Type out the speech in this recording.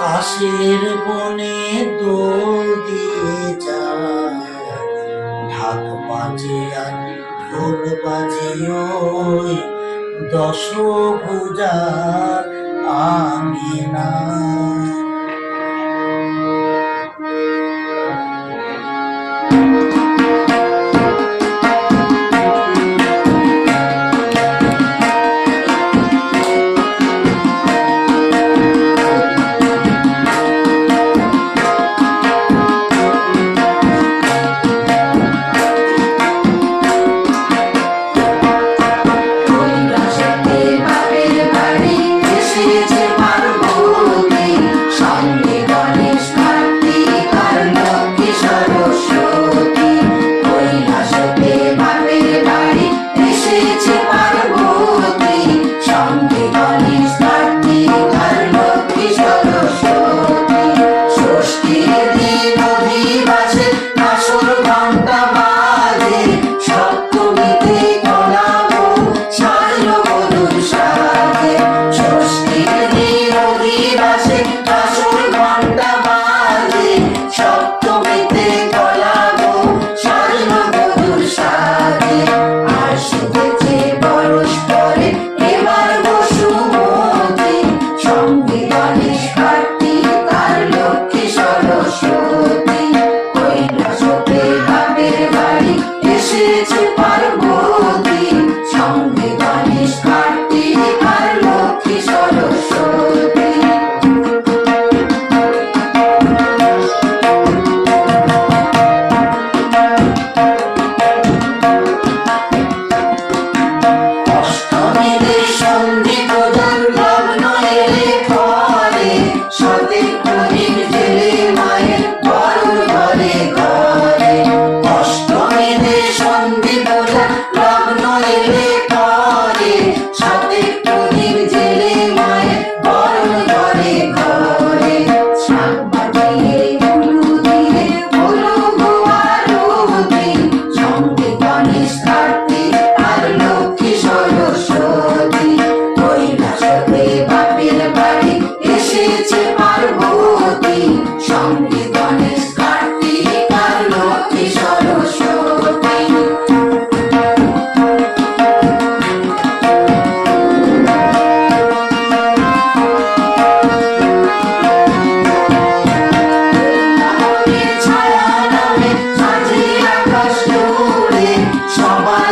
কাশের বনে দোল দিয়ে যায়। ঢাক বাজে আর ঢোল বাজে ওই দশ পূজার আমি না